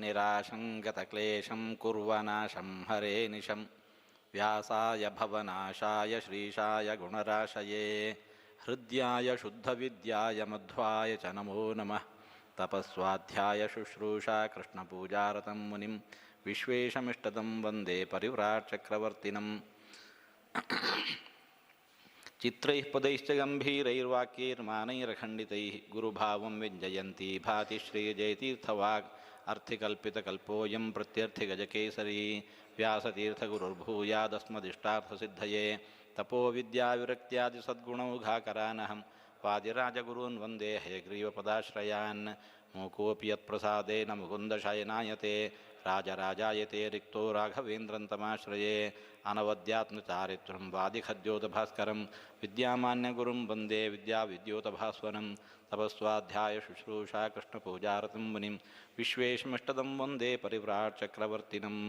निराशङ्गतक्लेशं कुर्वनाशं हरे निशं व्यासाय भवनाशाय श्रीशाय गुणराशये हृद्याय शुद्धविद्याय मध्वाय च नमो नमः तपस्वाध्याय शुश्रूषा कृष्णपूजारतं मुनिं विश्वेशमिष्टदं वन्दे परिव्राट्चक्रवर्तिनम् चित्रैः पदैश्च गम्भीरैर्वाक्यैर्मानैरखण्डितैः गुरुभावं व्यञ्जयन्ती भाति श्रीजयतीर्थवाग् अर्थिकल्पितकल्पोऽयं प्रत्यर्थिगजकेसरी व्यासतीर्थगुरुर्भूयादस्मदिष्टार्थसिद्धये तपोविद्याविरक्त्यादिसद्गुणौघाकरानहं वादिराजगुरून् वंदे हयग्रीवपदाश्रयान् मूकोऽपि यत्प्रसादेन मुकुन्दशयनायते राजराजायते रिक्तो राघवेन्द्रं तमाश्रये। अनवद्यात्मचारित्रं वादिखद्योतभास्करं विद्यामान्यगुरुं वंदे विद्याविद्योतभास्वरं तपस्वाध्याय शुश्रूषा कृष्णपूजारतं मुनिं विश्वेशमिष्टदं वंदे परिव्राट्चक्रवर्तिनम्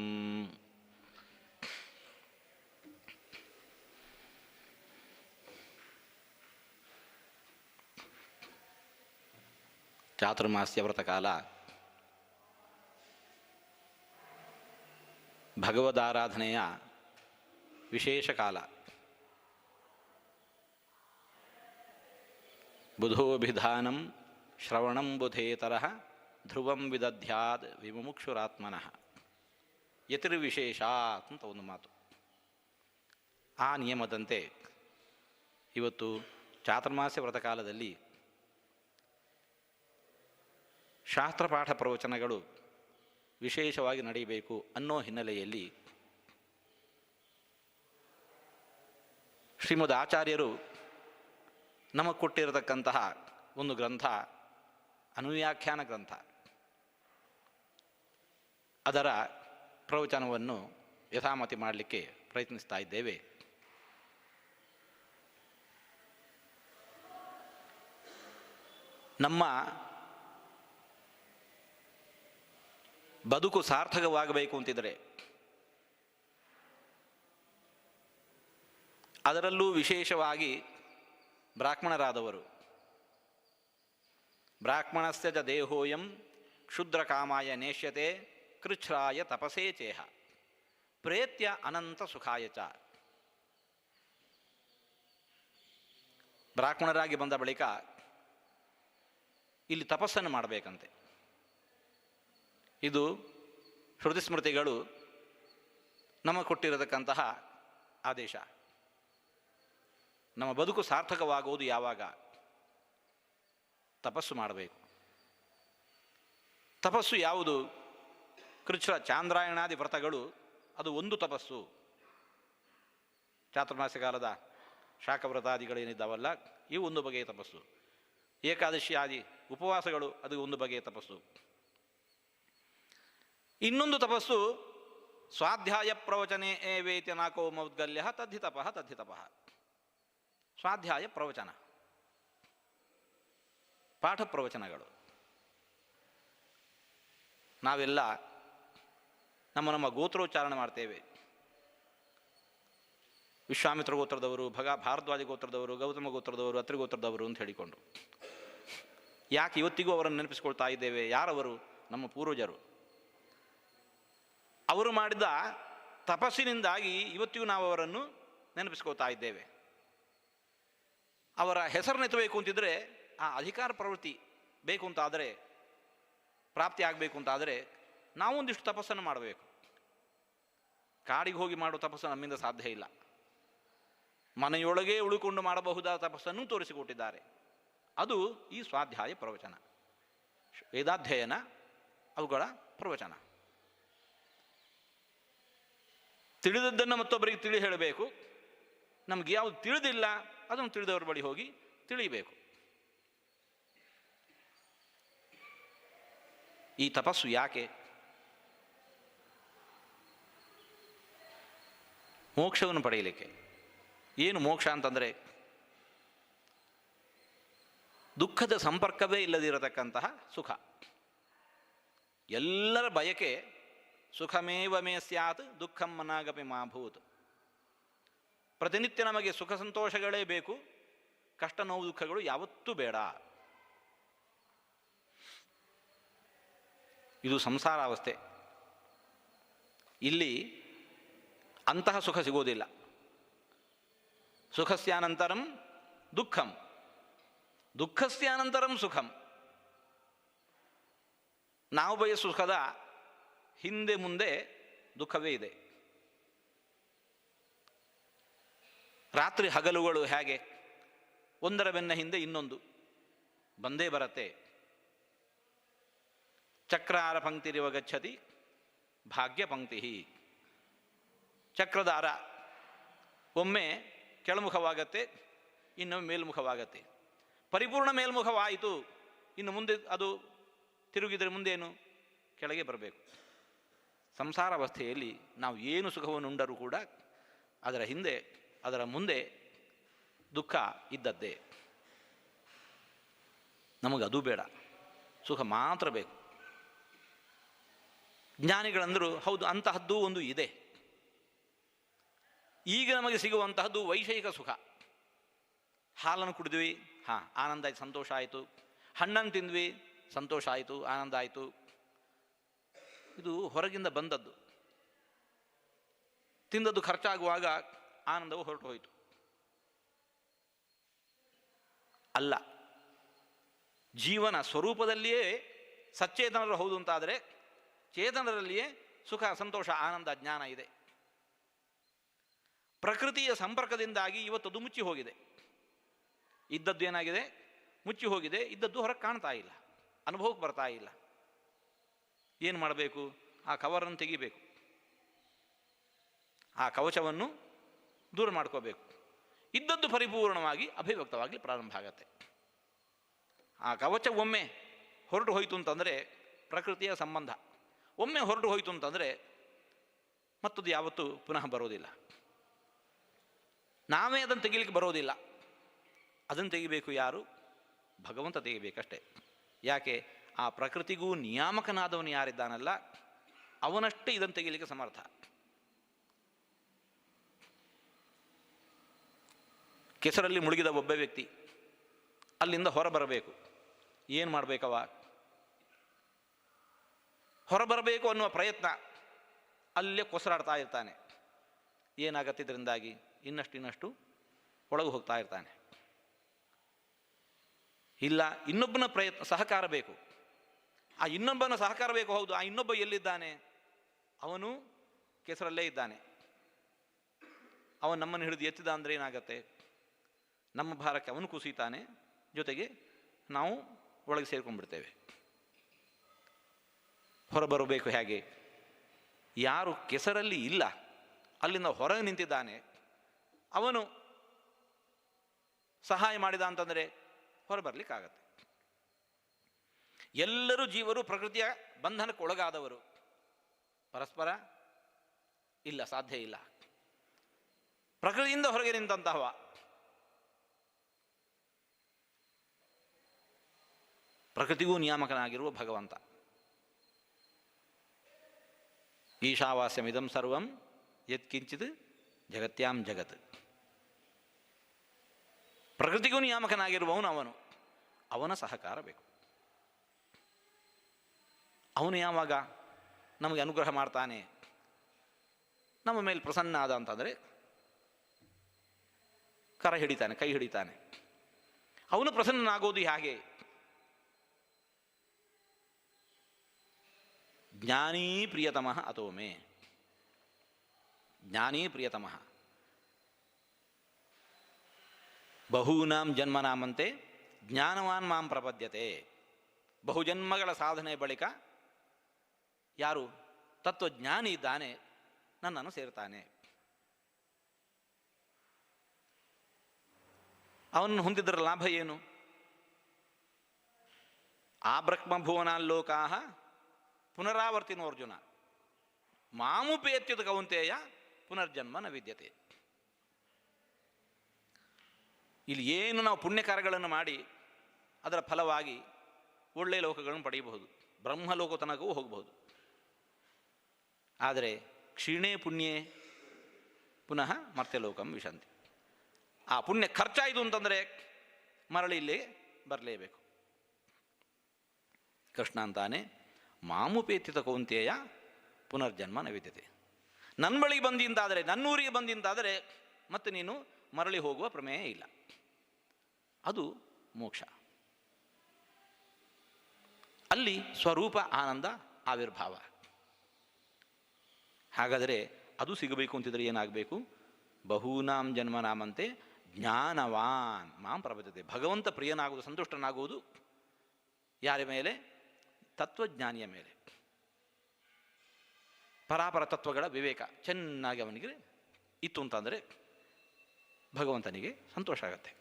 ಚಾತುರ್ಮಾಸ್ಯ ವ್ರತಕಾಲ ಭಗವದಾರಾಧನೆಯ ವಿಶೇಷ ಕಾಲ. ಬುಧೋಭಿಧಾನಂ ಶ್ರವಣಂ ಬುಧೇತರ ಧ್ರುವಂ ವಿದಧ್ಯಾದ್ ವಿಮುಕ್ಷುರಾತ್ಮನಃ ಯತಿರ್ವಿಶೇಷ ಅಂತ ಒಂದು ಮಾತು. ಆ ನಿಯಮದಂತೆ ಇವತ್ತು ಚಾತುರ್ಮಾಸ್ಯ ವ್ರತಕಾಲದಲ್ಲಿ ಶಾಸ್ತ್ರಪಾಠ ಪ್ರವಚನಗಳು ವಿಶೇಷವಾಗಿ ನಡೆಯಬೇಕು ಅನ್ನೋ ಹಿನ್ನೆಲೆಯಲ್ಲಿ ಶ್ರೀಮದ್ ಆಚಾರ್ಯರು ನಮಗೆ ಕೊಟ್ಟಿರತಕ್ಕಂತಹ ಒಂದು ಗ್ರಂಥ, ಅನುವ್ಯಾಖ್ಯಾನ ಗ್ರಂಥ. ಅದರ ಪ್ರವಚನವನ್ನು ಯಥಾಮತಿ ಮಾಡಲಿಕ್ಕೆ ಪ್ರಯತ್ನಿಸ್ತಾ ಇದ್ದೇವೆ. ನಮ್ಮ ಬದುಕು ಸಾರ್ಥಕವಾಗಬೇಕು ಅಂತಿದ್ದರೆ ಅದರಲ್ಲೂ ವಿಶೇಷವಾಗಿ ಬ್ರಾಹ್ಮಣರಾದವರು. ಬ್ರಾಹ್ಮಣಸ್ಯ ಜ ದೇಹೋಯಂ ಕ್ಷುದ್ರಕಾಮಾಯ ನೇಷ್ಯತೆ ಕೃಚ್ಛ್ರಾಯ ತಪಸೇ ಚೇಹ. ಪ್ರೇತ್ಯ ಅನಂತ ಸುಖಾಯ ಚ. ಬ್ರಾಹ್ಮಣರಾಗಿ ಬಂದ ಬಳಿಕ ಇಲ್ಲಿ ತಪಸ್ಸನ್ನು ಮಾಡಬೇಕಂತೆ. ಇದು ಶ್ರುತಿ ಸ್ಮೃತಿಗಳು ನಮಗೆ ಕೊಟ್ಟಿರತಕ್ಕಂತಹ ಆದೇಶ. ನಮ್ಮ ಬದುಕು ಸಾರ್ಥಕವಾಗುವುದು ಯಾವಾಗ? ತಪಸ್ಸು ಮಾಡಬೇಕು. ತಪಸ್ಸು ಯಾವುದು? ಕೃಚ್ಛ ಚಾಂದ್ರಾಯಣಾದಿ ವ್ರತಗಳು, ಅದು ಒಂದು ತಪಸ್ಸು. ಚಾತುರ್ಮಾಸ್ಯ ಕಾಲದ ಶಾಖವ್ರತಾದಿಗಳೇನಿದ್ದಾವಲ್ಲ, ಇವು ಒಂದು ಬಗೆಯ ತಪಸ್ಸು. ಏಕಾದಶಿ ಆದಿ ಉಪವಾಸಗಳು, ಅದು ಒಂದು ಬಗೆಯ ತಪಸ್ಸು. ಇನ್ನೊಂದು ತಪಸ್ಸು, ಸ್ವಾಧ್ಯಾಯ ಪ್ರವಚನೆ ಏವೇತಿ ನಾಕೋ ಮೌದ್ಗಲ್ಯ ತದ್ಧಿ ತಪ ತದ್ಧಿ ತಪಃ. ಸ್ವಾಧ್ಯಾಯ ಪ್ರವಚನ. ಪಾಠ ಪ್ರವಚನಗಳು. ನಾವೆಲ್ಲ ನಮ್ಮ ನಮ್ಮ ಗೋತ್ರೋಚ್ಚಾರಣೆ ಮಾಡ್ತೇವೆ. ವಿಶ್ವಾಮಿತ್ರ ಗೋತ್ರದವರು, ಭಗ ಭಾರದ್ವಾಜ ಗೋತ್ರದವರು, ಗೌತಮ ಗೋತ್ರದವರು ಅತ್ರಿ ಗೋತ್ರದವರು ಅಂತ ಹೇಳಿಕೊಂಡು. ಯಾಕೆ ಇವತ್ತಿಗೂ ಅವರನ್ನು ನೆನಪಿಸ್ಕೊಳ್ತಾ ಇದ್ದೇವೆ? ಯಾರವರು? ನಮ್ಮ ಪೂರ್ವಜರು. ಅವರು ಮಾಡಿದ ತಪಸ್ಸಿನಿಂದಾಗಿ ಇವತ್ತಿಗೂ ನಾವು ಅವರನ್ನು ನೆನಪಿಸ್ಕೋತಾ ಇದ್ದೇವೆ. ಅವರ ಹೆಸರನ್ನೆತ್ತಬೇಕು ಅಂತಿದ್ರೆ ಆ ಅಧಿಕಾರ ಪ್ರವೃತ್ತಿ ಬೇಕು ಅಂತಾದರೆ, ಪ್ರಾಪ್ತಿ ಆಗಬೇಕು ಅಂತಾದರೆ ನಾವು ಒಂದಿಷ್ಟು ತಪಸ್ಸನ್ನು ಮಾಡಬೇಕು. ಕಾಡಿಗೆ ಹೋಗಿ ಮಾಡೋ ತಪಸ್ಸು ನಮ್ಮಿಂದ ಸಾಧ್ಯ ಇಲ್ಲ. ಮನೆಯೊಳಗೆ ಉಳಿಕೊಂಡು ಮಾಡಬಹುದಾದ ತಪಸ್ಸನ್ನು ತೋರಿಸಿಕೊಟ್ಟಿದ್ದಾರೆ. ಅದು ಈ ಸ್ವಾಧ್ಯಾಯ ಪ್ರವಚನ. ವೇದಾಧ್ಯಯನ ಅವುಗಳ ಪ್ರವಚನ. ತಿಳಿದದ್ದನ್ನು ಮತ್ತೊಬ್ಬರಿಗೆ ತಿಳಿ ಹೇಳಬೇಕು. ನಮ್ಗೆ ಯಾವುದು ತಿಳಿದಿಲ್ಲ, ಅದನ್ನು ತಿಳಿದವ್ರ ಬಳಿ ಹೋಗಿ ತಿಳಿಬೇಕು. ಈ ತಪಸ್ಸು ಯಾಕೆ? ಮೋಕ್ಷವನ್ನು ಪಡೆಯಲಿಕ್ಕೆ. ಏನು ಮೋಕ್ಷ ಅಂತಂದರೆ, ದುಃಖದ ಸಂಪರ್ಕವೇ ಇಲ್ಲದಿರತಕ್ಕಂತಹ ಸುಖ. ಎಲ್ಲರ ಬಯಕೆ ಸುಖಮೇವ ಮೇ ಸ್ಯಾತ್, ದುಃಖಂ ಮನಾಗಪಿ ಮಾಭೂತ್ ಪ್ರತಿನಿತ್ಯ ನಮಗೆ ಸುಖ ಸಂತೋಷಗಳೇ ಬೇಕು, ಕಷ್ಟ ನೋವು ದುಃಖಗಳು ಯಾವತ್ತೂ ಬೇಡ. ಇದು ಸಂಸಾರಾವಸ್ಥೆ ಇಲ್ಲಿ ಅಂತಹ ಸುಖ ಸಿಗೋದಿಲ್ಲ. ಸುಖಸ್ಯಾನಂತರಂ ದುಃಖಂ. ದುಃಖಸ್ಯಾನಂತರಂ ಸುಖಂ. ನಾವು ಬಯಸುವ ಸುಖದ ಹಿಂದೆ ಮುಂದೆ ದುಃಖವೇ ಇದೆ. ರಾತ್ರಿ ಹಗಲುಗಳು ಹೇಗೆ? ಒಂದರ ಬೆನ್ನ ಹಿಂದೆ ಇನ್ನೊಂದು. ಬಂದೇ ಬರತ್ತೆ. ಚಕ್ರಾರ ಪಂಕ್ತಿರಿವ ಗಚ್ಚತಿ, ಭಾಗ್ಯ ಪಂಕ್ತಿ ಚಕ್ರದಾರ ಒಮ್ಮೆ ಕೆಳಮುಖವಾಗತ್ತೆ, ಇನ್ನೊಮ್ಮೆ ಮೇಲ್ಮುಖವಾಗತ್ತೆ. ಪರಿಪೂರ್ಣ ಮೇಲ್ಮುಖವಾಯಿತು. ಇನ್ನು ಮುಂದೆ ಅದು ತಿರುಗಿದರೆ ಮುಂದೇನು? ಕೆಳಗೆ ಬರಬೇಕು. ಸಂಸಾರ ಅವಸ್ಥೆಯಲ್ಲಿ ನಾವು ಏನು ಸುಖವನ್ನು ಉಂಡರೂ ಕೂಡ ಅದರ ಹಿಂದೆ, ಅದರ ಮುಂದೆ ದುಃಖ ಇದ್ದದ್ದೇ. ನಮಗೆ ಬೇಡ. ಸುಖ ಮಾತ್ರ ಬೇಕು. ಜ್ಞಾನಿಗಳಂದರು ಹೌದು, ಅಂತಹದ್ದು ಒಂದು ಇದೆ. ಈಗ ನಮಗೆ ಸಿಗುವಂತಹದ್ದು ವೈಷಯಿಕ ಸುಖ. ಹಾಲನ್ನು ಕುಡಿದ್ವಿ, ಹಾಂ, ಆನಂದ ಆಯ್ತು, ಸಂತೋಷ ಆಯಿತು. ಹಣ್ಣನ್ನು ತಿಂದ್ವಿ, ಸಂತೋಷ ಆಯಿತು, ಆನಂದ ಆಯಿತು. ಇದು ಹೊರಗಿಂದ ಬಂದದ್ದು. ತಿಂದದ್ದು ಖರ್ಚಾಗುವಾಗ ಆನಂದವು ಹೊರಟು ಹೋಯಿತು. ಅಲ್ಲ, ಜೀವನ ಸ್ವರೂಪದಲ್ಲಿಯೇ ಸಚ್ಚೇತನರು ಹೌದು ಅಂತಾದರೆ ಚೇತನರಲ್ಲಿಯೇ ಸುಖ, ಸಂತೋಷ, ಆನಂದ, ಜ್ಞಾನ ಇದೆ. ಪ್ರಕೃತಿಯ ಸಂಪರ್ಕದಿಂದಾಗಿ ಇವತ್ತದು ಮುಚ್ಚಿ ಹೋಗಿದೆ. ಇದ್ದದ್ದು ಏನಾಗಿದೆ? ಮುಚ್ಚಿ ಹೋಗಿದೆ. ಇದ್ದದ್ದು ಹೊರಗೆ ಕಾಣ್ತಾ ಇಲ್ಲ. ಅನುಭವಕ್ಕೆ ಬರ್ತಾ ಇಲ್ಲ. ಏನು ಮಾಡಬೇಕು? ಆ ಕವರನ್ನು ತೆಗಿಬೇಕು. ಆ ಕವಚವನ್ನು ದೂರ ಮಾಡ್ಕೋಬೇಕು. ಇದ್ದದ್ದು ಪರಿಪೂರ್ಣವಾಗಿ ಅಭಿವ್ಯಕ್ತವಾಗಿ ಪ್ರಾರಂಭ ಆಗತ್ತೆ. ಆ ಕವಚ ಒಮ್ಮೆ ಹೊರಟು ಹೋಯಿತು ಅಂತಂದರೆ ಪ್ರಕೃತಿಯ ಸಂಬಂಧ. ಒಮ್ಮೆ ಹೊರಟು ಹೋಯಿತು ಅಂತಂದರೆ ಮತ್ತದು ಯಾವತ್ತೂ ಪುನಃ ಬರೋದಿಲ್ಲ. ನಾವೇ ಅದನ್ನು ತೆಗಿಲಿಕ್ಕೆ ಬರೋದಿಲ್ಲ. ಅದನ್ನು ತೆಗಿಬೇಕು ಯಾರು? ಭಗವಂತ ತೆಗಿಬೇಕಷ್ಟೇ. ಯಾಕೆ? ಆ ಪ್ರಕೃತಿಗೂ ನಿಯಾಮಕನಾದವನು ಯಾರಿದ್ದಾನಲ್ಲ, ಅವನಷ್ಟೇ ಇದನ್ನು ತೆಗಿಲಿಕ್ಕೆ ಸಮರ್ಥ. ಕೆಸರಲ್ಲಿ ಮುಳುಗಿದ ಒಬ್ಬ ವ್ಯಕ್ತಿ ಅಲ್ಲಿಂದ ಹೊರಬರಬೇಕು. ಏನು ಮಾಡಬೇಕವ ಹೊರಬರಬೇಕು ಅನ್ನುವ ಪ್ರಯತ್ನ ಅಲ್ಲೇ ಕೊಸರಾಡ್ತಾ ಇರ್ತಾನೆ. ಏನಾಗತ್ತೆ ಇದರಿಂದಾಗಿ ಇನ್ನಷ್ಟು ಇನ್ನಷ್ಟು ಒಳಗೆ ಹೋಗ್ತಾ ಇರ್ತಾನೆ. ಇಲ್ಲ, ಇನ್ನೊಬ್ಬನ ಪ್ರಯತ್ನ, ಸಹಕಾರ ಬೇಕು. ಆ ಇನ್ನೊಬ್ಬನ ಸಹಕಾರ ಬೇಕು, ಹೌದು. ಆ ಇನ್ನೊಬ್ಬ ಎಲ್ಲಿದ್ದಾನೆ? ಅವನು ಕೆಸರಲ್ಲೇ ಇದ್ದಾನೆ. ಅವನು ನಮ್ಮನ್ನು ಹಿಡಿದು ಎತ್ತಿದ ಅಂದರೆ ಏನಾಗತ್ತೆ? ನಮ್ಮ ಭಾರಕ್ಕೆ ಅವನು ಕುಸಿತಾನೆ. ಜೊತೆಗೆ ನಾವು ಒಳಗೆ ಸೇರ್ಕೊಂಡ್ಬಿಡ್ತೇವೆ. ಹೊರಬರಬೇಕು ಹೇಗೆ? ಯಾರು ಕೆಸರಲ್ಲಿ ಇಲ್ಲ, ಅಲ್ಲಿಂದ ಹೊರಗೆ ನಿಂತಿದ್ದಾನೆ, ಅವನು ಸಹಾಯ ಮಾಡಿದ ಅಂತಂದರೆ ಹೊರಬರ್ಲಿಕ್ಕಾಗತ್ತೆ. ಎಲ್ಲರೂ ಜೀವರು ಪ್ರಕೃತಿಯ ಬಂಧನಕ್ಕೆ ಒಳಗಾದವರು. ಪರಸ್ಪರ ಇಲ್ಲ, ಸಾಧ್ಯ ಇಲ್ಲ. ಪ್ರಕೃತಿಯಿಂದ ಹೊರಗೆ ನಿಂತಹ ಪ್ರಕೃತಿಗೂ ನಿಯಾಮಕನಾಗಿರುವ ಭಗವಂತ. ಈಶಾವಾಸ್ಯಮಿದಂ ಸರ್ವಂ, ಯತ್ಕಿಂಚಿತ್ ಜಗತ್ಯಾಂ ಜಗತ್. ಪ್ರಕೃತಿಗೂ ನಿಯಾಮಕನಾಗಿರುವವನು ಅವನು. ಅವನ ಸಹಕಾರ ಬೇಕು. ಅವನು ಯಾವಾಗ ನಮಗೆ ಅನುಗ್ರಹ ಮಾಡ್ತಾನೆ? ನಮ್ಮ ಮೇಲೆ ಪ್ರಸನ್ನ ಆದ ಅಂತಂದರೆ ಕರ ಹಿಡಿತಾನೆ, ಕೈ ಹಿಡಿತಾನೆ. ಅವನು ಪ್ರಸನ್ನನಾಗೋದು ಹೇಗೆ? ಜ್ಞಾನೀ ಪ್ರಿಯತಮಃ ಅಥೋಮೆ ಜ್ಞಾನೀ ಪ್ರಿಯತಮಃ. ಬಹೂನಾಂ ಜನ್ಮನಾಮಂತೆ ಜ್ಞಾನವಾನ್ ಮಾಂ ಪ್ರಪದ್ಯತೆ. ಬಹುಜನ್ಮಗಳ ಸಾಧನೆ ಬಳಿಕ ಯಾರು? ತತ್ವಜ್ಞಾನಿ ಇದ್ದಾನೆ, ನನ್ನನ್ನು ಸೇರ್ತಾನೆ. ಅವನನ್ನು ಹೊಂದಿದ್ರ ಲಾಭ ಏನು? ಆ ಬ್ರಹ್ಮಭುವನಾಲ್ಲೋಕಾ ಪುನರಾವರ್ತಿನೋ ಅರ್ಜುನ. ಮಾಮುಪೇತ್ಯದ ಕೌಂತೆಯ ಪುನರ್ಜನ್ಮ ನ ವಿದ್ಯತೆ ಇಲ್ಲಿ ಏನು ನಾವು ಪುಣ್ಯ ಕಾರ್ಯಗಳನ್ನು ಮಾಡಿ, ಅದರ ಫಲವಾಗಿ ಒಳ್ಳೆಯ ಲೋಕಗಳನ್ನು ಪಡೆಯಬಹುದು. ಬ್ರಹ್ಮಲೋಕ ತನಕವೂ ಹೋಗಬಹುದು. ಆದರೆ ಕ್ಷೀಣೇ ಪುಣ್ಯೇ ಪುನಃ ಮರ್ತ್ಯಲೋಕಂ ವಿಶಂತಿ. ಆ ಪುಣ್ಯ ಖರ್ಚಾಯಿತು ಅಂತಂದರೆ ಮರಳಿ ಇಲ್ಲಿ ಬರಲೇಬೇಕು. ಕೃಷ್ಣ ಅಂತಾನೆ ಮಾಮುಪೇತಿತ ಕೌಂತೆಯ ಪುನರ್ಜನ್ಮ ನವಿದ್ಯತೆ ನನ್ನ ಬಳಿ ಬಂದಿಂದಾದರೆ, ನನ್ನೂರಿಗೆ ಬಂದಿಂದಾದರೆ ಮತ್ತೆ ನೀನು ಮರಳಿ ಹೋಗುವ ಪ್ರಮೇಯ ಇಲ್ಲ. ಅದು ಮೋಕ್ಷ. ಅಲ್ಲಿ ಸ್ವರೂಪ ಆನಂದ, ಆವಿರ್ಭಾವ. ಹಾಗಾದರೆ ಅದು ಸಿಗಬೇಕು ಅಂತಿದ್ರೆ ಏನಾಗಬೇಕು? ಬಹೂನಾಂ ಜನ್ಮನಾಮಂತೆ ಜ್ಞಾನವಾನ್. ಮಾಂ ಪ್ರಬದ್ಧತೆ ಭಗವಂತ ಪ್ರಿಯನಾಗುವುದು, ಸಂತುಷ್ಟನಾಗುವುದು ಯಾರ ಮೇಲೆ? ತತ್ವಜ್ಞಾನಿಯ ಮೇಲೆ. ಪರಾಪರ ತತ್ವಗಳ ವಿವೇಕ. ಚೆನ್ನಾಗಿ ಅವನಿಗೆ ಇತ್ತು ಅಂತಂದರೆ ಭಗವಂತನಿಗೆ ಸಂತೋಷ ಆಗತ್ತೆ.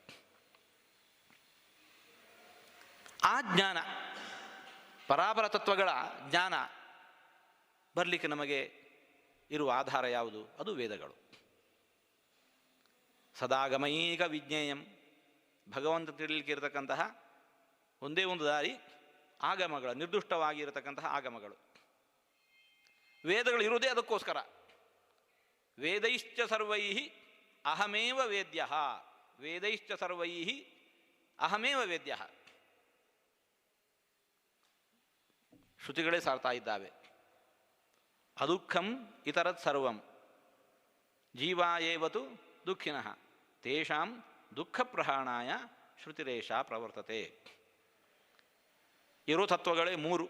ಆ ಜ್ಞಾನ, ಪರಾಪರ ತತ್ವಗಳ ಜ್ಞಾನ ಬರಲಿಕ್ಕೆ ನಮಗೆ ಇರುವ ಆಧಾರ ಯಾವುದು? ಅದು ವೇದಗಳು. ಸದಾಗಮೈಕ ವಿಜ್ಞೇಯಂ. ಭಗವಂತ ತಿಳಿಲಿಕ್ಕೆ ಇರತಕ್ಕಂತಹ ಒಂದೇ ಒಂದು ದಾರಿ, ಆಗಮಗಳ, ನಿರ್ದಿಷ್ಟವಾಗಿರತಕ್ಕಂತಹ ಆಗಮಗಳು. ವೇದಗಳು ಇರುವುದೇ ಅದಕ್ಕೋಸ್ಕರ. ವೇದೈಶ್ಚ ಸರ್ವೈ ಅಹಮೇವ ವೇದ್ಯ. ವೇದೈಶ್ಚ ಸರ್ವೈ ಅಹಮೇವ ವೇದ್ಯ. ಶ್ರುತಿಗಳೇ ಸಾರ್ತಾ ಇದ್ದಾವೆ. ಅದುಃಖಂ ಇತರತ್ ಸರ್ವಂ. ಜೀವಾಯೇವತು ದುಃಖಿನಃ. ತೇಷಾಂ ದುಃಖ ಪ್ರಹಾಣಾಯ ಶ್ರುತಿರೇಷ ಪ್ರವರ್ತತೆ. ಇರೋ ತತ್ವಗಳೇ ಮೂರು.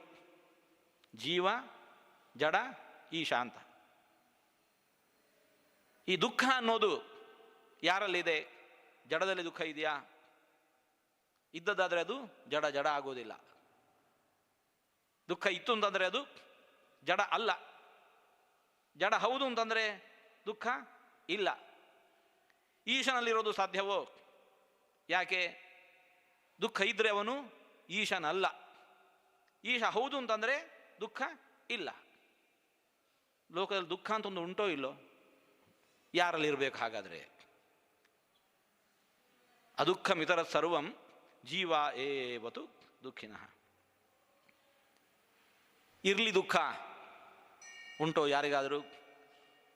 ಜೀವ, ಜಡ, ಈಶಾಂತ. ಈ ದುಃಖ ಅನ್ನೋದು ಯಾರಲ್ಲಿದೆ? ಜಡದಲ್ಲಿ ದುಃಖ ಇದೆಯಾ? ಇದ್ದದಾದರೆ ಅದು ಜಡ ಜಡ ಆಗೋದಿಲ್ಲ. ದುಃಖ ಇತ್ತು ಅಂತಂದರೆ ಅದು ಜಡ ಅಲ್ಲ. ಜಡ ಹೌದು ಅಂತಂದರೆ ದುಃಖ ಇಲ್ಲ. ಈಶನಲ್ಲಿರೋದು ಸಾಧ್ಯವೋ? ಯಾಕೆ? ದುಃಖ ಇದ್ದರೆ ಅವನು ಈಶನಲ್ಲ. ಈಶ ಹೌದು ಅಂತಂದರೆ ದುಃಖ ಇಲ್ಲ. ಲೋಕದಲ್ಲಿ ದುಃಖ ಅಂತ ಒಂದು ಉಂಟೋ ಇಲ್ಲೋ? ಯಾರಲ್ಲಿರಬೇಕು ಹಾಗಾದರೆ? ಅದುಃಖ ಮಿತರ ಸರ್ವಂ ಜೀವ ಏವತು ದುಃಖಿನಃ. ಇರಲಿ ದುಃಖ. ಉಂಟೋ ಯಾರಿಗಾದರೂ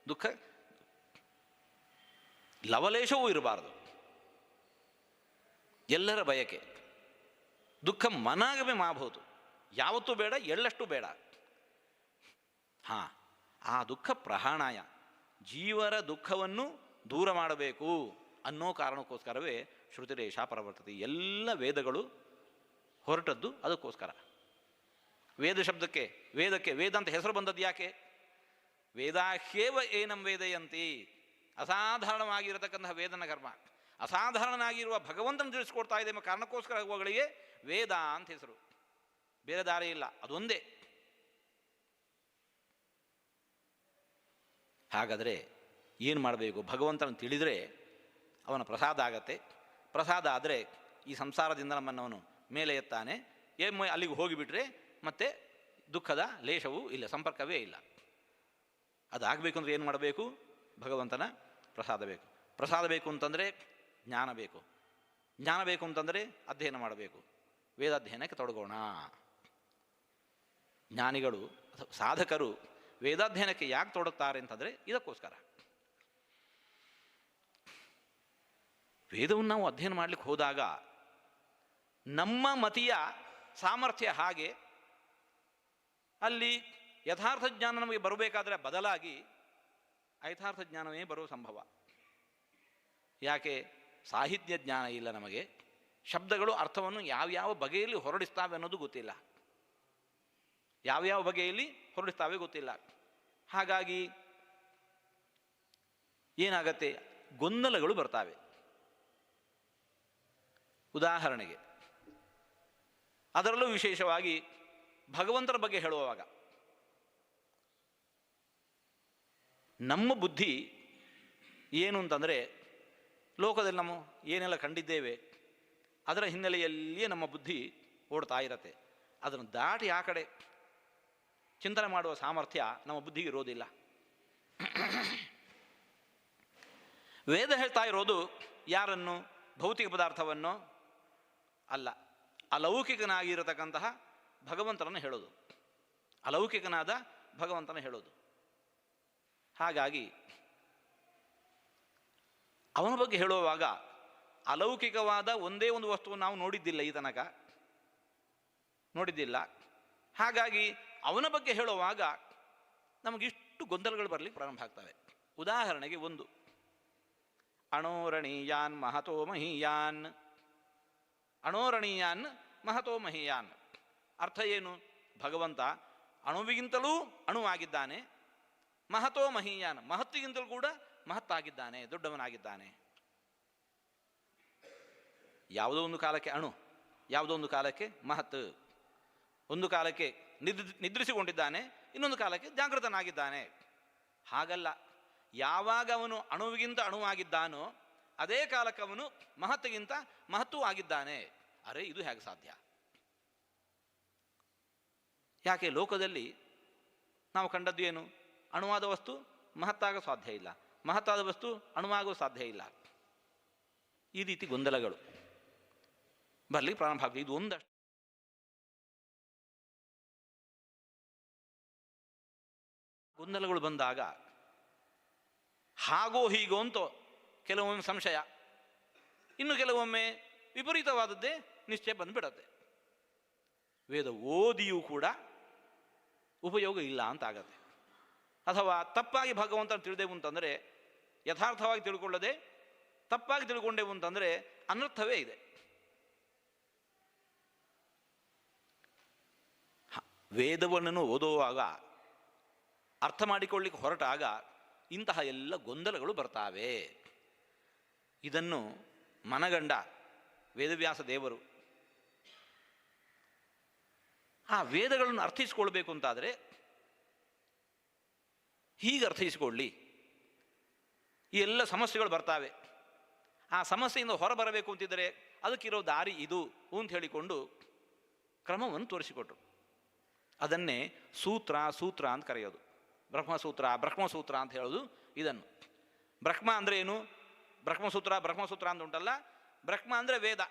ದುಃಖ? ಲವಲೇಶವೂ ಇರಬಾರದು. ಎಲ್ಲರ ಬಯಕೆ. ದುಃಖ ಮನಾಗಮೆ ಮಾಬಹುದು ಯಾವತ್ತೂ ಬೇಡ, ಎಳ್ಳಷ್ಟು ಬೇಡ. ಹಾಂ, ಆ ದುಃಖ ಪ್ರಹಾಣಾಯ ಜೀವರ ದುಃಖವನ್ನು ದೂರ ಮಾಡಬೇಕು ಅನ್ನೋ ಕಾರಣಕ್ಕೋಸ್ಕರವೇ ಶ್ರುತಿರೇಷ ಪರವರ್ತತೆ. ಎಲ್ಲ ವೇದಗಳು ಹೊರಟದ್ದು ಅದಕ್ಕೋಸ್ಕರ. ವೇದ ಶಬ್ದಕ್ಕೆ, ವೇದಕ್ಕೆ, ವೇದ ಅಂತ ಹೆಸರು ಬಂದದ್ದು ಯಾಕೆ? ವೇದಾಹ್ಯೇವ ಏನಂ ವೇದಯಂತಿ. ಅಸಾಧಾರಣವಾಗಿರತಕ್ಕಂತಹ ವೇದನ ಕರ್ಮ ಅಸಾಧಾರಣನಾಗಿರುವ ಭಗವಂತನ ತಿಳಿಸ್ಕೊಡ್ತಾ ಇದೆ ಎಂಬ ಕಾರಣಕ್ಕೋಸ್ಕರ ಅವುಗಳಿಗೆ ವೇದ ಅಂತ ಹೆಸರು. ಬೇರೆ ದಾರಿ ಇಲ್ಲ, ಅದೊಂದೇ. ಹಾಗಾದರೆ ಏನು ಮಾಡಬೇಕು? ಭಗವಂತನ ತಿಳಿದರೆ ಅವನ ಪ್ರಸಾದ ಆಗತ್ತೆ. ಪ್ರಸಾದ ಆದರೆ ಈ ಸಂಸಾರದಿಂದ ನಮ್ಮನ್ನು ಅವನು ಮೇಲೆ ಎತ್ತಾನೆ. ಏ ಅಲ್ಲಿಗೆ ಹೋಗಿಬಿಟ್ರೆ ಮತ್ತೆ ದುಃಖದ, ಲೇಷವೂ ಇಲ್ಲ, ಸಂಪರ್ಕವೇ ಇಲ್ಲ. ಅದಾಗಬೇಕು ಅಂದರೆ ಏನು ಮಾಡಬೇಕು? ಭಗವಂತನ ಪ್ರಸಾದ ಬೇಕು. ಪ್ರಸಾದ ಬೇಕು ಅಂತಂದರೆ ಜ್ಞಾನ ಬೇಕು. ಜ್ಞಾನ ಬೇಕು ಅಂತಂದರೆ ಅಧ್ಯಯನ ಮಾಡಬೇಕು. ವೇದಾಧ್ಯಯನಕ್ಕೆ ತೊಡಗೋಣ. ಜ್ಞಾನಿಗಳು ಸಾಧಕರು ವೇದಾಧ್ಯಯನಕ್ಕೆ ಯಾಕೆ ತೊಡಗ್ತಾರೆ ಅಂತಂದರೆ ಇದಕ್ಕೋಸ್ಕರ. ವೇದವನ್ನು ನಾವು ಅಧ್ಯಯನ ಮಾಡಲಿಕ್ಕೆ ಹೋದಾಗ ನಮ್ಮ ಮತಿಯ ಸಾಮರ್ಥ್ಯ ಹಾಗೆ ಅಲ್ಲಿ ಯಥಾರ್ಥ ಜ್ಞಾನ ನಮಗೆ ಬರಬೇಕಾದ್ರೆ ಬದಲಾಗಿ ಐಥಾರ್ಥ ಜ್ಞಾನವೇ ಬರುವ ಸಂಭವ. ಯಾಕೆ? ಸಾಹಿತ್ಯ ಜ್ಞಾನ ಇಲ್ಲ ನಮಗೆ. ಶಬ್ದಗಳು ಅರ್ಥವನ್ನು ಯಾವ್ಯಾವ ಬಗೆಯಲ್ಲಿ ಹೊರಡಿಸ್ತಾವೆ ಅನ್ನೋದು ಗೊತ್ತಿಲ್ಲ. ಯಾವ್ಯಾವ ಬಗೆಯಲ್ಲಿ ಹೊರಡಿಸ್ತಾವೆ ಗೊತ್ತಿಲ್ಲ. ಹಾಗಾಗಿ ಏನಾಗತ್ತೆ? ಗೊಂದಲಗಳು ಬರ್ತಾವೆ. ಉದಾಹರಣೆಗೆ, ಅದರಲ್ಲೂ ವಿಶೇಷವಾಗಿ ಭಗವಂತರ ಬಗ್ಗೆ ಹೇಳುವಾಗ ನಮ್ಮ ಬುದ್ಧಿ ಏನು ಅಂತಂದರೆ, ಲೋಕದಲ್ಲಿ ನಾವು ಏನೆಲ್ಲ ಕಂಡಿದ್ದೇವೆ, ಅದರ ಹಿನ್ನೆಲೆಯಲ್ಲಿಯೇ ನಮ್ಮ ಬುದ್ಧಿ ಓಡ್ತಾ ಇರತ್ತೆ. ಅದನ್ನು ದಾಟಿ ಆ ಕಡೆ ಚಿಂತನೆ ಮಾಡುವ ಸಾಮರ್ಥ್ಯ ನಮ್ಮ ಬುದ್ಧಿಗೆ ಇರೋದಿಲ್ಲ. ವೇದ ಹೇಳ್ತಾ ಇರೋದು, ಯಾರನ್ನು ಭೌತಿಕ ಪದಾರ್ಥವನ್ನು ಅಲ್ಲ, ಅಲೌಕಿಕನಾಗಿರತಕ್ಕಂತಹ ಭಗವಂತನನ್ನು ಹೇಳೋದು. ಅಲೌಕಿಕನಾದ ಭಗವಂತನ ಹೇಳೋದು. ಹಾಗಾಗಿ ಅವನ ಬಗ್ಗೆ ಹೇಳುವಾಗ ಅಲೌಕಿಕವಾದ ಒಂದೇ ಒಂದು ವಸ್ತುವನ್ನು ನಾವು ನೋಡಿದ್ದಿಲ್ಲ ಈ ತನಕ. ನೋಡಿದ್ದಿಲ್ಲ. ಹಾಗಾಗಿ ಅವನ ಬಗ್ಗೆ ಹೇಳುವಾಗ ನಮಗಿಷ್ಟು ಗೊಂದಲಗಳು ಬರಲಿಕ್ಕೆ ಪ್ರಾರಂಭ ಆಗ್ತವೆ. ಉದಾಹರಣೆಗೆ ಒಂದು. ಅಣೋರಣೀಯಾನ್ ಮಹತೋ ಮಹೀಯಾನ್. ಅಣೋರಣೀಯಾನ್ ಮಹತೋ ಮಹೀಯಾನ್. ಅರ್ಥ ಏನು? ಭಗವಂತ ಅಣುವಿಗಿಂತಲೂ ಅಣುವಾಗಿದ್ದಾನೆ. ಮಹತೋ ಮಹೀಯಾನ್. ಮಹತ್ತಿಗಿಂತಲೂ ಕೂಡ ಮಹತ್ತಾಗಿದ್ದಾನೆ, ದೊಡ್ಡವನಾಗಿದ್ದಾನೆ. ಯಾವುದೋ ಒಂದು ಕಾಲಕ್ಕೆ ಅಣು, ಯಾವುದೋ ಒಂದು ಕಾಲಕ್ಕೆ ಮಹತ್. ಒಂದು ಕಾಲಕ್ಕೆ ನಿದ್ರ, ನಿದ್ರಿಸಿಕೊಂಡಿದ್ದಾನೆ, ಇನ್ನೊಂದು ಕಾಲಕ್ಕೆ ಜಾಗೃತನಾಗಿದ್ದಾನೆ. ಹಾಗಲ್ಲ, ಯಾವಾಗ ಅವನು ಅಣುವಿಗಿಂತ ಅಣುವಾಗಿದ್ದಾನೋ, ಅದೇ ಕಾಲಕ್ಕೆ ಅವನು ಮಹತ್ತಿಗಿಂತ ಮಹತ್ವೂ ಆಗಿದ್ದಾನೆ. ಅರೆ, ಇದು ಹೇಗೆ ಸಾಧ್ಯ? ಯಾಕೆ, ಲೋಕದಲ್ಲಿ ನಾವು ಕಂಡದ್ದು ಏನು? ಅಣುವಾದ ವಸ್ತು ಮಹತ್ತಾಗ ಸಾಧ್ಯ ಇಲ್ಲ. ಮಹತ್ತಾದ ವಸ್ತು ಅಣುವಾಗೋ ಸಾಧ್ಯ ಇಲ್ಲ. ಈ ರೀತಿ ಗೊಂದಲಗಳು. ಬರಲಿ ಪ್ರಾರಂಭ ಆಗಲಿ. ಇದು ಒಂದಷ್ಟು ಗೊಂದಲಗಳು ಬಂದಾಗ ಹಾಗೋ ಹೀಗೋ ಅಂತ ಕೆಲವೊಮ್ಮೆ ಸಂಶಯ. ಇನ್ನು ಕೆಲವೊಮ್ಮೆ ವಿಪರೀತವಾದದ್ದೇ ನಿಶ್ಚಯ ಬಂದುಬಿಡತ್ತೆ. ವೇದ ಓದಿಯೂ ಕೂಡ ಉಪಯೋಗ ಇಲ್ಲ ಅಂತ ಆಗತ್ತೆ. ಅಥವಾ ತಪ್ಪಾಗಿ ಭಗವಂತನ ತಿಳಿದೆವು ಅಂತಂದರೆ ಯಥಾರ್ಥವಾಗಿ ತಿಳ್ಕೊಳ್ಳದೆ ತಪ್ಪಾಗಿ ತಿಳ್ಕೊಂಡೆವು ಅಂತಂದರೆ ಅನರ್ಥವೇ ಇದೆ. ವೇದವನ್ನು ಓದುವಾಗ, ಅರ್ಥ ಮಾಡಿಕೊಳ್ಳಿಕ್ಕೆ ಹೊರಟಾಗ ಇಂತಹ ಎಲ್ಲ ಗೊಂದಲಗಳು ಬರ್ತಾವೆ. ಇದನ್ನು ಮನಗಂಡ ವೇದವ್ಯಾಸ ದೇವರು ಆ ವೇದಗಳನ್ನು ಅರ್ಥಿಸ್ಕೊಳ್ಬೇಕು ಅಂತಾದರೆ ಹೀಗೆ ಅರ್ಥೈಸಿಕೊಳ್ಳಿ. ಈ ಎಲ್ಲ ಸಮಸ್ಯೆಗಳು ಬರ್ತಾವೆ. ಆ ಸಮಸ್ಯೆಯಿಂದ ಹೊರಬರಬೇಕು ಅಂತಿದ್ದರೆ ಅದಕ್ಕಿರೋ ದಾರಿ ಇದು ಅಂತ ಹೇಳಿಕೊಂಡು ಕ್ರಮವನ್ನು ತೋರಿಸಿಕೊಟ್ರು. ಅದನ್ನೇ ಸೂತ್ರ ಸೂತ್ರ ಅಂತ ಕರೆಯೋದು. ಬ್ರಹ್ಮಸೂತ್ರ ಬ್ರಹ್ಮಸೂತ್ರ ಅಂತ ಹೇಳೋದು ಇದನ್ನು. ಬ್ರಹ್ಮ ಅಂದರೆ ಏನು? ಬ್ರಹ್ಮಸೂತ್ರ ಬ್ರಹ್ಮಸೂತ್ರ ಅಂತ ಉಂಟಲ್ಲ. ಬ್ರಹ್ಮ ಅಂದರೆ ವೇದ.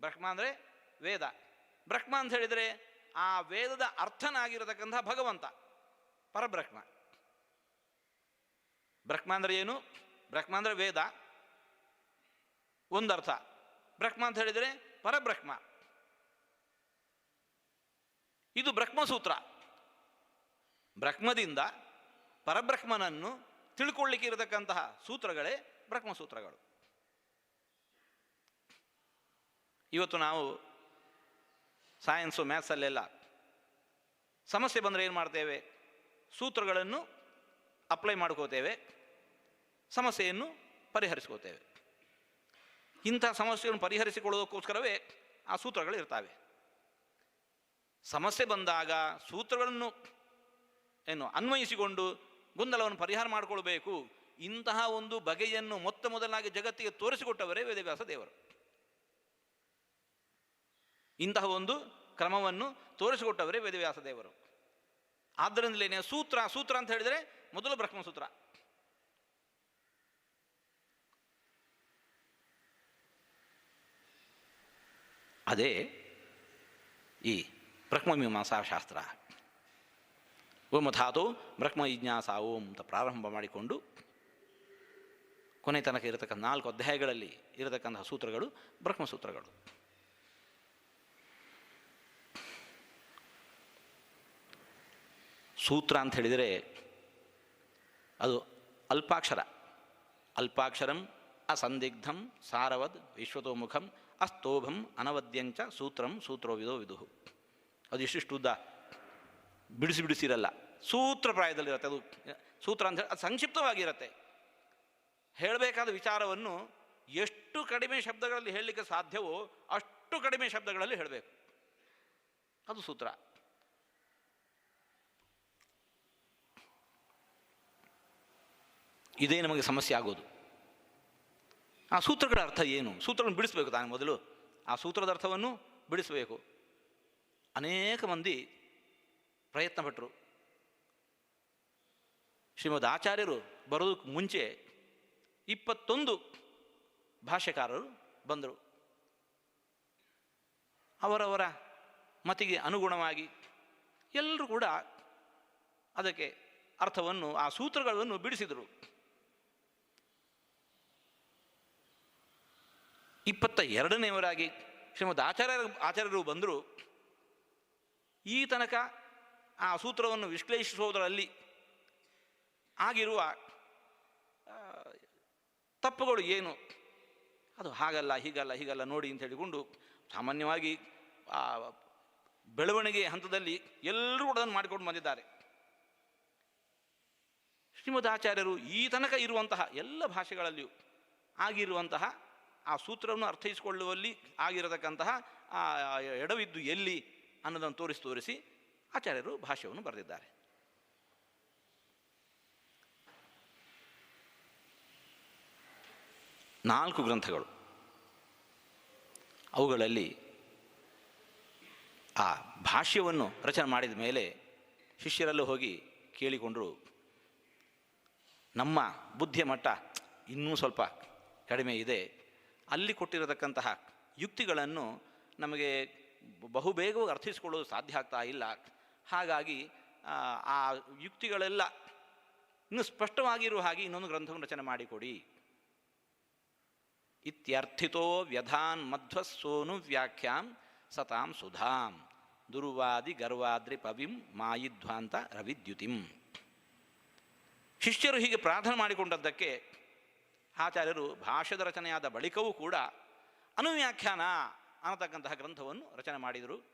ಬ್ರಹ್ಮ ಅಂದರೆ ವೇದ. ಬ್ರಹ್ಮ ಅಂತ ಹೇಳಿದರೆ ಆ ವೇದದ ಅರ್ಥನಾಗಿರತಕ್ಕಂಥ ಭಗವಂತ, ಪರಬ್ರಹ್ಮ. ಬ್ರಹ್ಮ ಏನು? ಬ್ರಹ್ಮಾಂದ್ರ ವೇದ. ಒಂದರ್ಥ ಬ್ರಹ್ಮ ಅಂತ ಹೇಳಿದರೆ ಪರಬ್ರಹ್ಮ. ಇದು ಬ್ರಹ್ಮಸೂತ್ರ. ಬ್ರಹ್ಮದಿಂದ ಪರಬ್ರಹ್ಮನನ್ನು ತಿಳ್ಕೊಳ್ಳಿಕ್ಕೆ ಇರತಕ್ಕಂತಹ ಸೂತ್ರಗಳೇ ಬ್ರಹ್ಮಸೂತ್ರಗಳು. ಇವತ್ತು ನಾವು ಸೈನ್ಸು ಮ್ಯಾಥ್ಸಲ್ಲೆಲ್ಲ ಸಮಸ್ಯೆ ಬಂದರೆ ಏನು ಮಾಡ್ತೇವೆ? ಸೂತ್ರಗಳನ್ನು ಅಪ್ಲೈ ಮಾಡ್ಕೋತೇವೆ, ಸಮಸ್ಯೆಯನ್ನು ಪರಿಹರಿಸ್ಕೋತೇವೆ. ಇಂಥ ಸಮಸ್ಯೆಗಳನ್ನು ಪರಿಹರಿಸಿಕೊಳ್ಳೋದಕ್ಕೋಸ್ಕರವೇ ಆ ಸೂತ್ರಗಳು ಇರ್ತವೆ ಸಮಸ್ಯೆ ಬಂದಾಗ ಸೂತ್ರಗಳನ್ನು ಏನು ಅನ್ವಯಿಸಿಕೊಂಡು ಗೊಂದಲವನ್ನು ಪರಿಹಾರ ಮಾಡಿಕೊಳ್ಬೇಕು. ಇಂತಹ ಒಂದು ಬಗೆಯನ್ನು ಮೊತ್ತ ಮೊದಲಾಗಿ ಜಗತ್ತಿಗೆ ತೋರಿಸಿಕೊಟ್ಟವರೇ ವೇದವ್ಯಾಸ ದೇವರು. ಇಂತಹ ಒಂದು ಕ್ರಮವನ್ನು ತೋರಿಸಿಕೊಟ್ಟವರೇ ವೇದವ್ಯಾಸ ದೇವರು. ಆದ್ದರಿಂದಲೇ ಸೂತ್ರ ಸೂತ್ರ ಅಂತ ಹೇಳಿದರೆ ಮೊದಲು ಬ್ರಹ್ಮಸೂತ್ರ ಅದೇ ಈ ಬ್ರಹ್ಮಮೀಮಾಂಸಾ ಶಾಸ್ತ್ರ ಓಂ ಅಥಾತು ಬ್ರಹ್ಮ ಜಿಜ್ಞಾಸ ಓಂ ಅಂತ ಪ್ರಾರಂಭ ಮಾಡಿಕೊಂಡು ಕೊನೆ ತನಕ ಇರತಕ್ಕಂಥ ನಾಲ್ಕು ಅಧ್ಯಾಯಗಳಲ್ಲಿ ಇರತಕ್ಕಂತಹ ಸೂತ್ರಗಳು ಬ್ರಹ್ಮಸೂತ್ರಗಳು ಸೂತ್ರ ಅಂತ ಹೇಳಿದರೆ ಅದು ಅಲ್ಪಾಕ್ಷರ. ಅಲ್ಪಾಕ್ಷರಂ ಅಸಂದಿಗ್ಧಂ ಸಾರವದ್ ವಿಶ್ವತೋಮುಖಂ ಅಸ್ತೋಭಂ ಅನವದ್ಯಂಚ ಸೂತ್ರಂ ಸೂತ್ರೋವಿದೋ ವಿದುಹು ಅದು ಇಷ್ಟಿಷ್ಟು ಉದ್ದ. ಬಿಡಿಸಿ ಬಿಡಿಸಿರಲ್ಲ. ಸೂತ್ರ ಪ್ರಾಯದಲ್ಲಿರುತ್ತೆ. ಅದು ಸೂತ್ರ ಅಂತ ಹೇಳಿ ಅದು ಸಂಕ್ಷಿಪ್ತವಾಗಿರುತ್ತೆ. ಹೇಳಬೇಕಾದ ವಿಚಾರವನ್ನು ಎಷ್ಟು ಕಡಿಮೆ ಶಬ್ದಗಳಲ್ಲಿ ಹೇಳಲಿಕ್ಕೆ ಸಾಧ್ಯವೋ ಅಷ್ಟು ಕಡಿಮೆ ಶಬ್ದಗಳಲ್ಲಿ ಹೇಳಬೇಕು. ಅದು ಸೂತ್ರ. ಇದೇ ನಮಗೆ ಸಮಸ್ಯೆ ಆಗೋದು. ಆ ಸೂತ್ರಗಳ ಅರ್ಥ ಏನು? ಸೂತ್ರವನ್ನು ಬಿಡಿಸಬೇಕು ತಾನು ಮೊದಲು. ಆ ಸೂತ್ರದ ಅರ್ಥವನ್ನು ಬಿಡಿಸಬೇಕು. ಅನೇಕ ಮಂದಿ ಪ್ರಯತ್ನ ಪಟ್ಟರು ಶ್ರೀಮದ್ ಆಚಾರ್ಯರು ಬರೋದಕ್ಕೆ ಮುಂಚೆ ಇಪ್ಪತ್ತೊಂದು ಭಾಷೆಕಾರರು ಬಂದರು. ಅವರವರ ಮತಿಗೆ ಅನುಗುಣವಾಗಿ ಎಲ್ಲರೂ ಕೂಡ ಅದಕ್ಕೆ ಅರ್ಥವನ್ನು, ಆ ಸೂತ್ರಗಳನ್ನು ಬಿಡಿಸಿದರು. ಇಪ್ಪತ್ತ ಎರಡನೆಯವರಾಗಿ ಶ್ರೀಮದ್ ಆಚಾರ್ಯ ಆಚಾರ್ಯರು ಬಂದರು. ಈ ತನಕ ಆ ಸೂತ್ರವನ್ನು ವಿಶ್ಲೇಷಿಸುವುದರಲ್ಲಿ ಆಗಿರುವ ತಪ್ಪುಗಳು ಏನು? ಅದು ಹಾಗಲ್ಲ, ಹೀಗಲ್ಲ ಹೀಗಲ್ಲ ನೋಡಿ ಅಂತ ಹೇಳಿಕೊಂಡು ಸಾಮಾನ್ಯವಾಗಿ ಆ ಬೆಳವಣಿಗೆ ಹಂತದಲ್ಲಿ ಎಲ್ಲರೂ ಕೂಡ ಅದನ್ನು ಮಾಡಿಕೊಂಡು ಬಂದಿದ್ದಾರೆ. ಶ್ರೀಮದ್ ಆಚಾರ್ಯರು ಈ ತನಕ ಇರುವಂತಹ ಎಲ್ಲ ಭಾಷೆಗಳಲ್ಲಿಯೂ ಆಗಿರುವಂತಹ ಆ ಸೂತ್ರವನ್ನು ಅರ್ಥೈಸಿಕೊಳ್ಳುವಲ್ಲಿ ಆಗಿರತಕ್ಕಂತಹ ಆ ಎಡವಿದ್ದು ಎಲ್ಲಿ ಅನ್ನೋದನ್ನು ತೋರಿಸಿ ತೋರಿಸಿ ಆಚಾರ್ಯರು ಭಾಷ್ಯವನ್ನು ಬರೆದಿದ್ದಾರೆ. ನಾಲ್ಕು ಗ್ರಂಥಗಳು. ಅವುಗಳಲ್ಲಿ ಆ ಭಾಷ್ಯವನ್ನು ರಚನೆ ಮಾಡಿದ ಮೇಲೆ ಶಿಷ್ಯರಲ್ಲೂ ಹೋಗಿ ಕೇಳಿಕೊಂಡರು, ನಮ್ಮ ಬುದ್ಧಿಯ ಮಟ್ಟ ಇನ್ನೂ ಸ್ವಲ್ಪ ಕಡಿಮೆ ಇದೆ ಅಲ್ಲಿ ಕೊಟ್ಟಿರತಕ್ಕಂತಹ ಯುಕ್ತಿಗಳನ್ನು ನಮಗೆ ಬಹುಬೇಗವಾಗಿ ಅರ್ಥಿಸಿಕೊಳ್ಳೋದು ಸಾಧ್ಯ ಆಗ್ತಾ ಇಲ್ಲ. ಹಾಗಾಗಿ ಆ, ಯುಕ್ತಿಗಳೆಲ್ಲ ಇನ್ನು ಸ್ಪಷ್ಟವಾಗಿರುವ ಹಾಗೆ ಇನ್ನೊಂದು ಗ್ರಂಥವನ್ನು ರಚನೆ ಮಾಡಿಕೊಡಿ. ಇತ್ಯರ್ಥಿತೋ ವ್ಯಧಾನ್ ಮಧ್ವಸ್ಸೋನು ವ್ಯಾಖ್ಯಾಂ ಸತಾಂ ಸುಧಾಂ ದುರ್ವಾದಿ ಗರ್ವಾದ್ರಿ ಪವಿಂ ಮಾಯಿಧ್ವಾಂತ ರವಿದ್ಯುತಿಂ. ಶಿಷ್ಯರು ಹೀಗೆ ಪ್ರಾರ್ಥನೆ ಮಾಡಿಕೊಂಡದ್ದಕ್ಕೆ ಆಚಾರ್ಯರು ಭಾಷ್ಯದ ರಚನೆಯಾದ ಬಳಿಕವೂ ಕೂಡ ಅನುವ್ಯಾಖ್ಯಾನ ಅನ್ನತಕ್ಕಂತಹ ಗ್ರಂಥವನ್ನು ರಚನೆ ಮಾಡಿದರು.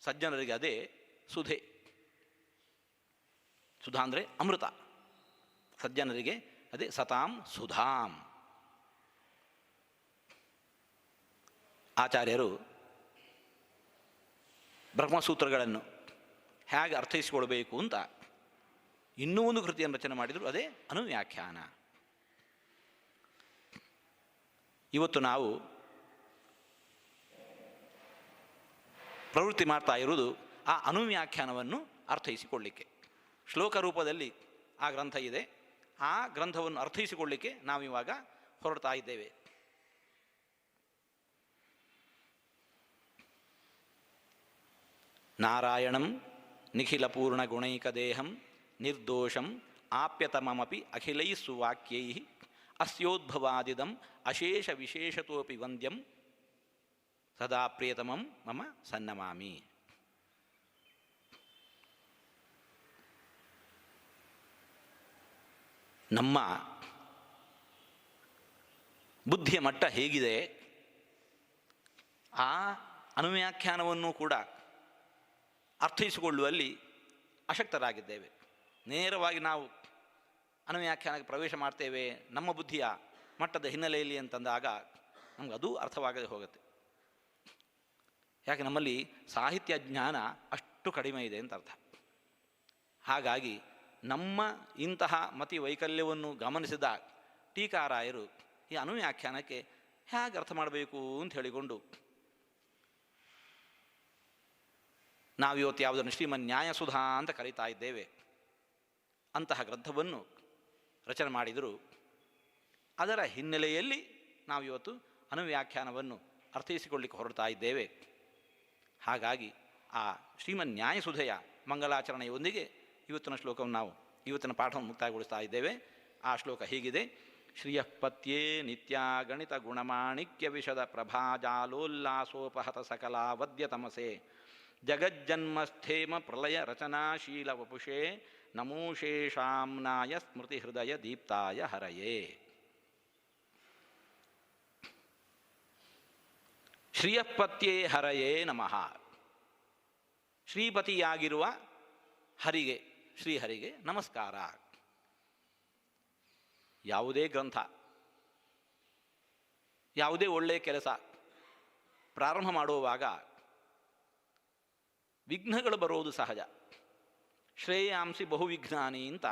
ಸಜ್ಜನರಿಗೆ ಅದೇ ಸುಧೆ. ಸುಧಾ ಅಂದರೆ ಅಮೃತ. ಸಜ್ಜನರಿಗೆ ಅದೇ ಸತಾಂ ಸುಧಾಂ. ಆಚಾರ್ಯರು ಬ್ರಹ್ಮಸೂತ್ರಗಳನ್ನು ಹೇಗೆ ಅರ್ಥೈಸಿಕೊಳ್ಬೇಕು ಅಂತ ಇನ್ನೂ ಒಂದು ಕೃತಿಯನ್ನು ರಚನೆ ಮಾಡಿದರು, ಅದೇ ಅನುವ್ಯಾಖ್ಯಾನ. ಇವತ್ತು ನಾವು ಪ್ರವೃತ್ತಿ ಮಾಡ್ತಾ ಇರುವುದು ಆ ಅನುವ್ಯಾಖ್ಯಾನವನ್ನು ಅರ್ಥೈಸಿಕೊಳ್ಳಿಕ್ಕೆ. ಶ್ಲೋಕ ರೂಪದಲ್ಲಿ ಆ ಗ್ರಂಥ ಇದೆ. ಆ ಗ್ರಂಥವನ್ನು ಅರ್ಥೈಸಿಕೊಳ್ಳಿಕ್ಕೆ ನಾವಿವಾಗ ಹೊರಡ್ತಾ ಇದ್ದೇವೆ. ನಾರಾಯಣಂ ನಿಖಿಲಪೂರ್ಣ ಗುಣೈಕದೇಹಂ ನಿರ್ದೋಷಂ ಆಪ್ಯತಮಮಪಿ ಅಖಿಲೈ ವಾಕ್ಯೈ ಅಸ್ಯೋದ್ಭವಾದಿದಂ ಅಶೇಷ ವಿಶೇಷತೋಪಿ ವಂದ್ಯಂ ಸದಾ ಪ್ರಿಯತಮಂ ಮಮ ಸನ್ನಮಾಮಿ ನಮ್ಮ ಬುದ್ಧಿಯ ಮಟ್ಟ ಹೇಗಿದೆ? ಆ ಅನುವ್ಯಾಖ್ಯಾನವನ್ನು ಕೂಡ ಅರ್ಥೈಸಿಕೊಳ್ಳುವಲ್ಲಿ ಅಶಕ್ತರಾಗಿದ್ದೇವೆ. ನೇರವಾಗಿ ನಾವು ಅನುವ್ಯಾಖ್ಯಾನಕ್ಕೆ ಪ್ರವೇಶ ಮಾಡ್ತೇವೆ, ನಮ್ಮ ಬುದ್ಧಿಯ ಮಟ್ಟದ ಹಿನ್ನೆಲೆಯಲ್ಲಿ ಅಂತಂದಾಗ ನಮ್ಗೆ ಅದು ಅರ್ಥವಾಗದೆ ಹೋಗುತ್ತೆ. ಯಾಕೆ ನಮ್ಮಲ್ಲಿ ಸಾಹಿತ್ಯ ಜ್ಞಾನ ಅಷ್ಟು ಕಡಿಮೆ ಇದೆ ಅಂತ ಅರ್ಥ. ಹಾಗಾಗಿ ನಮ್ಮ ಇಂತಹ ಮತಿ ವೈಕಲ್ಯವನ್ನು ಗಮನಿಸಿದ ಟೀಕಾರಾಯರು ಈ ಅನುವ್ಯಾಖ್ಯಾನಕ್ಕೆ ಹೇಗೆ ಅರ್ಥ ಮಾಡಬೇಕು ಅಂತ ಹೇಳಿಕೊಂಡು, ನಾವಿವತ್ತು ಯಾವುದನ್ನು ಶ್ರೀಮನ್ ನ್ಯಾಯಸುಧಾ ಅಂತ ಕರೀತಾ ಇದ್ದೇವೆ. ಅಂತಹ ಗ್ರಂಥವನ್ನು ರಚನೆ ಮಾಡಿದರು. ಅದರ ಹಿನ್ನೆಲೆಯಲ್ಲಿ ನಾವು ಇವತ್ತು ಅನುವ್ಯಾಖ್ಯಾನವನ್ನು ಅರ್ಥೈಸಿಕೊಳ್ಳಿಕ್ಕೆ ಹೊರಡ್ತಾ ಇದ್ದೇವೆ. ಹಾಗಾಗಿ ಆ ಶ್ರೀಮನ್ ನ್ಯಾಯಸುಧೆಯ ಮಂಗಲಾಚರಣೆಯೊಂದಿಗೆ ಇವತ್ತಿನ ಶ್ಲೋಕವನ್ನು ನಾವು ಇವತ್ತಿನ ಪಾಠವನ್ನು ಮುಕ್ತಾಯಗೊಳಿಸ್ತಾ ಇದ್ದೇವೆ. ಆ ಶ್ಲೋಕ ಹೀಗಿದೆ. ಶ್ರಿಯಃಪತ್ಯೇ ನಿತ್ಯ ಗಣಿತ ಗುಣಮಾಣಿಕ್ಯ ವಿಷದ ಪ್ರಭಾಜಾಲೋಲ್ಲಾಸೋಪಹತ ಸಕಲಾವದ್ಯ ತಮಸೆ. ಜಗಜ್ಜನ್ಮಸ್ಥೇಮ ಪ್ರಲಯ ರಚನಾಶೀಲ ವಪುಷೇ. ನಮೋಶೇಷಾಂನಾಯ ಸ್ಮೃತಿ ಹೃದಯ ದೀಪ್ತಾಯ ಹರಯೇ. ಶ್ರೀಯಪತ್ಯೇ ಹರಯೇ ನಮಃ. ಶ್ರೀಪತಿಯಾಗಿರುವ ಹರಿಗೆ, ಶ್ರೀಹರಿಗೆ ನಮಸ್ಕಾರ. ಯಾವುದೇ ಗ್ರಂಥ, ಯಾವುದೇ ಒಳ್ಳೆಯ ಕೆಲಸ ಪ್ರಾರಂಭ ಮಾಡುವಾಗ ವಿಘ್ನಗಳು ಬರುವುದು ಸಹಜ. ಶ್ರೇಯಾಂಸಿ ಬಹುವಿಜ್ಞಾನಿ ಅಂತ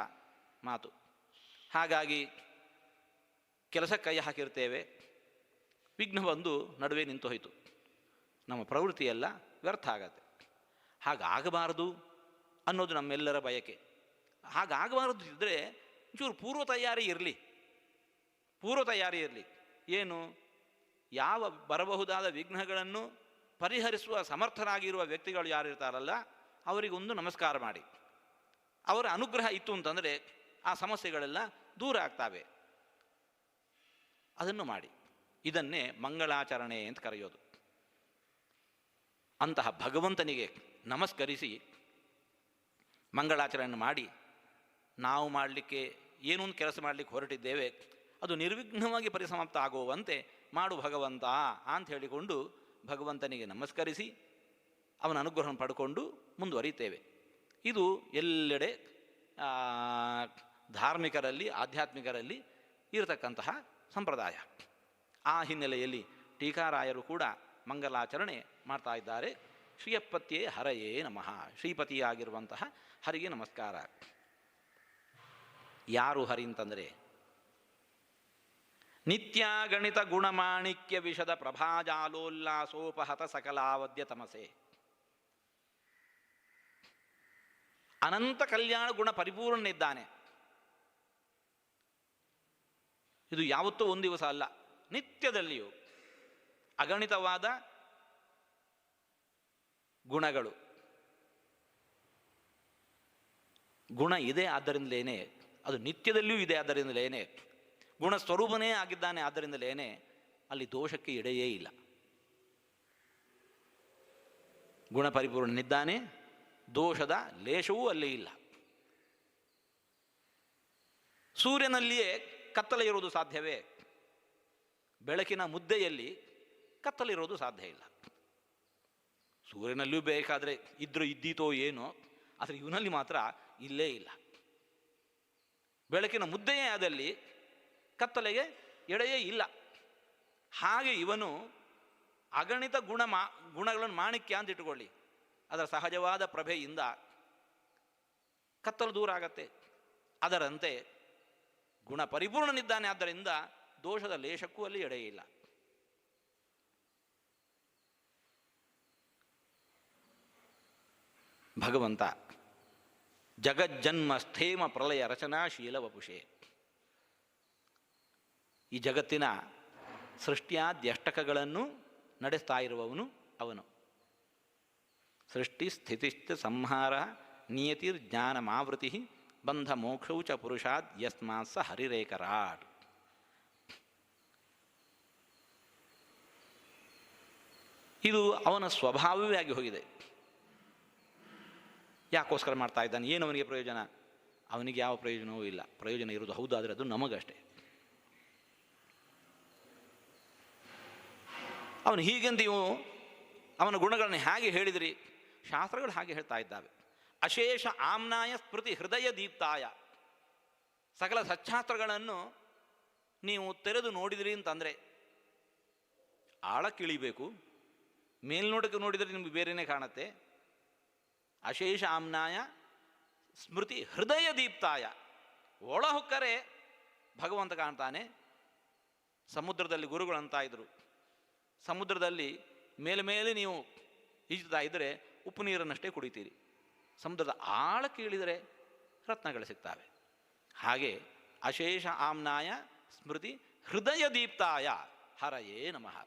ಮಾತು. ಹಾಗಾಗಿ ಕೆಲಸ ಕೈ ಹಾಕಿರ್ತೇವೆ. ವಿಘ್ನ ಬಂದು ನಡುವೆ ನಿಂತು ಹೋಯಿತು. ನಮ್ಮ ಪ್ರವೃತ್ತಿಯೆಲ್ಲ ವ್ಯರ್ಥ ಆಗತ್ತೆ. ಹಾಗಾಗಬಾರದು ಅನ್ನೋದು ನಮ್ಮೆಲ್ಲರ ಬಯಕೆ. ಹಾಗಾಗಬಾರದು ಇದ್ದರೆ ಒಂಚೂರು ಪೂರ್ವ ತಯಾರಿ ಇರಲಿ. ಪೂರ್ವ ತಯಾರಿ ಇರಲಿ. ಏನು? ಯಾವ ಬರಬಹುದಾದ ವಿಘ್ನಗಳನ್ನು ಪರಿಹರಿಸುವ ಸಮರ್ಥರಾಗಿರುವ ವ್ಯಕ್ತಿಗಳು ಯಾರಿರ್ತಾರಲ್ಲ, ಅವರಿಗೊಂದು ನಮಸ್ಕಾರ ಮಾಡಿ. ಅವರ ಅನುಗ್ರಹ ಇತ್ತು ಅಂತಂದರೆ ಆ ಸಮಸ್ಯೆಗಳೆಲ್ಲ ದೂರ ಆಗ್ತಾವೆ. ಅದನ್ನು ಮಾಡಿ. ಇದನ್ನೇ ಮಂಗಳಾಚರಣೆ ಅಂತ ಕರೆಯೋದು. ಅಂತಹ ಭಗವಂತನಿಗೆ ನಮಸ್ಕರಿಸಿ ಮಂಗಳಾಚರಣೆ ಮಾಡಿ, ನಾವು ಮಾಡಲಿಕ್ಕೆ ಏನೊಂದು ಕೆಲಸ ಮಾಡಲಿಕ್ಕೆ ಹೊರಟಿದ್ದೇವೆ, ಅದು ನಿರ್ವಿಘ್ನವಾಗಿ ಪರಿಸಮಾಪ್ತ ಆಗುವಂತೆ ಮಾಡು ಭಗವಂತ ಅಂತ ಹೇಳಿಕೊಂಡು ಭಗವಂತನಿಗೆ ನಮಸ್ಕರಿಸಿ ಅವನ ಅನುಗ್ರಹ ಪಡ್ಕೊಂಡು ಮುಂದುವರಿತೇವೆ ಇದು ಎಲ್ಲೆಡೆ ಧಾರ್ಮಿಕರಲ್ಲಿ, ಆಧ್ಯಾತ್ಮಿಕರಲ್ಲಿ ಇರತಕ್ಕಂತಹ ಸಂಪ್ರದಾಯ. ಆ ಹಿನ್ನೆಲೆಯಲ್ಲಿ ಟೀಕಾರಾಯರು ಕೂಡ ಮಂಗಲಾಚರಣೆ ಮಾಡ್ತಾ ಇದ್ದಾರೆ. ಶ್ರೀಯಪ್ಪತ್ತಿಯೇ ಹರಯೇ ನಮಃ. ಶ್ರೀಪತಿಯಾಗಿರುವಂತಹ ಹರಿಗೆ ನಮಸ್ಕಾರ. ಯಾರು ಹರಿ ಅಂತಂದರೆ? ನಿತ್ಯ ಗಣಿತ ಗುಣಮಾಣಿಕ್ಯ ವಿಷದ ಪ್ರಭಾಜಾಲೋಲ್ಲಾಸೋಪಹತ ಸಕಲಾವದ್ಯ ತಮಸೆ. ಅನಂತ ಕಲ್ಯಾಣ ಗುಣ ಪರಿಪೂರ್ಣನಿದ್ದಾನೆ. ಇದು ಯಾವತ್ತೂ ಒಂದು ದಿವಸ ಅಲ್ಲ, ನಿತ್ಯದಲ್ಲಿಯೂ ಅಗಣಿತವಾದ ಗುಣಗಳು. ಗುಣ ಇದೆ ಆದ್ದರಿಂದಲೇನೆ, ಅದು ನಿತ್ಯದಲ್ಲಿಯೂ ಇದೆ ಆದ್ದರಿಂದಲೇನೆ, ಗುಣ ಸ್ವರೂಪನೇ ಆಗಿದ್ದಾನೆ ಆದ್ದರಿಂದಲೇನೆ, ಅಲ್ಲಿ ದೋಷಕ್ಕೆ ಎಡೆಯೇ ಇಲ್ಲ. ಗುಣ ಪರಿಪೂರ್ಣನಿದ್ದಾನೆ ದೋಷದ ಲೇಷವೂ ಅಲ್ಲಿ ಇಲ್ಲ. ಸೂರ್ಯನಲ್ಲಿಯೇ ಕತ್ತಲೆ ಇರುವುದು ಸಾಧ್ಯವೇ? ಬೆಳಕಿನ ಮುದ್ದೆಯಲ್ಲಿ ಕತ್ತಲಿರೋದು ಸಾಧ್ಯ ಇಲ್ಲ. ಸೂರ್ಯನಲ್ಲಿಯೂ ಬೇಕಾದರೆ ಇದ್ರೂ ಇದ್ದೀತೋ ಏನೋ, ಆದರೆ ಇವನಲ್ಲಿ ಮಾತ್ರ ಇಲ್ಲೇ ಇಲ್ಲ. ಬೆಳಕಿನ ಮುದ್ದೆಯೇ ಆದಲ್ಲಿ ಕತ್ತಲೆಗೆ ಎಡೆಯೇ ಇಲ್ಲ. ಹಾಗೆ ಇವನು ಅಗಣಿತ ಗುಣ ಮಾ ಗುಣಗಳನ್ನು ಮಾಣಿಕ್ಯ ಅಂತ ಇಟ್ಟುಕೊಳ್ಳಿ. ಅದರ ಸಹಜವಾದ ಪ್ರಭೆಯಿಂದ ಕತ್ತಲು ದೂರ ಆಗತ್ತೆ. ಅದರಂತೆ ಗುಣ ಪರಿಪೂರ್ಣನಿದ್ದಾನೆ ಆದ್ದರಿಂದ ದೋಷದ ಲೇಷಕ್ಕೂ ಅಲ್ಲಿ ಎಡೆಯಿಲ್ಲ ಭಗವಂತ ಜಗಜ್ಜನ್ಮ ಸ್ಥೇಮ ಪ್ರಲಯ ರಚನಾಶೀಲ ವಪುಷೆ. ಈ ಜಗತ್ತಿನ ಸೃಷ್ಟಿಯಾದ್ಯಷ್ಟಕಗಳನ್ನು ನಡೆಸ್ತಾ ಇರುವವನು ಅವನು. ಸೃಷ್ಟಿ ಸ್ಥಿತಿಶ್ಚ ಸಂಹಾರ ನಿಯತಿರ್ ಜ್ಞಾನಮಾವೃತಿ ಬಂಧ ಮೋಕ್ಷೌ ಚ ಪುರುಷಾದ್ ಯಸ್ಮಾತ್ ಸ ಹರಿರೇಕರಾಟ್. ಇದು ಅವನ ಸ್ವಭಾವವೇ ಆಗಿ ಹೋಗಿದೆ. ಯಾಕೋಸ್ಕರ ಮಾಡ್ತಾ ಇದ್ದಾನೆ? ಏನು ಅವನಿಗೆ ಪ್ರಯೋಜನ? ಅವನಿಗೆ ಯಾವ ಪ್ರಯೋಜನವೂ ಇಲ್ಲ. ಪ್ರಯೋಜನ ಇರೋದು ಹೌದಾದರೆ ಅದು ನಮಗಷ್ಟೇ. ಅವನು ಹೀಗೆಂದು ಅವನ ಗುಣಗಳನ್ನು ಹೇಗೆ ಹೇಳಿದ್ರಿ. ಶಾಸ್ತ್ರಗಳು ಹಾಗೆ ಹೇಳ್ತಾ ಇದ್ದಾವೆ. ಅಶೇಷ ಆಮ್ನಾಯ ಸ್ಮೃತಿ ಹೃದಯ ದೀಪ್ತಾಯ. ಸಕಲ ಸಚ್ಛಾಸ್ತ್ರಗಳನ್ನು ನೀವು ತೆರೆದು ನೋಡಿದಿರಿ ಅಂತಂದರೆ ಆಳಕ್ಕಿಳಿಬೇಕು ಮೇಲ್ನೋಟಕ್ಕೆ ನೋಡಿದರೆ ನಿಮಗೆ ಬೇರೆಯೇ ಕಾಣುತ್ತೆ. ಅಶೇಷ ಆಮ್ನಾಯ ಸ್ಮೃತಿ ಹೃದಯ ದೀಪ್ತಾಯ. ಒಳ ಹೊಕ್ಕರೆ ಭಗವಂತ ಕಾಣ್ತಾನೆ. ಸಮುದ್ರದಲ್ಲಿ ಗುರುಗಳು ಅಂತ ಇದ್ರು. ಸಮುದ್ರದಲ್ಲಿ ಮೇಲೆ ಮೇಲೆ ನೀವು ಈಜುತ್ತಾ ಇದ್ದರೆ ಉಪ್ಪು ನೀರನ್ನಷ್ಟೇ ಕುಡಿತೀರಿ. ಸಮುದ್ರದ ಆಳಕ್ಕೆ ಇಳಿದರೆ ರತ್ನಗಳು ಸಿಗ್ತವೆ. ಹಾಗೆ ಅಶೇಷ ಆಮ್ನಾಯ ಸ್ಮೃತಿ ಹೃದಯ ದೀಪ್ತಾಯ ಹರಯೇ ನಮಃ.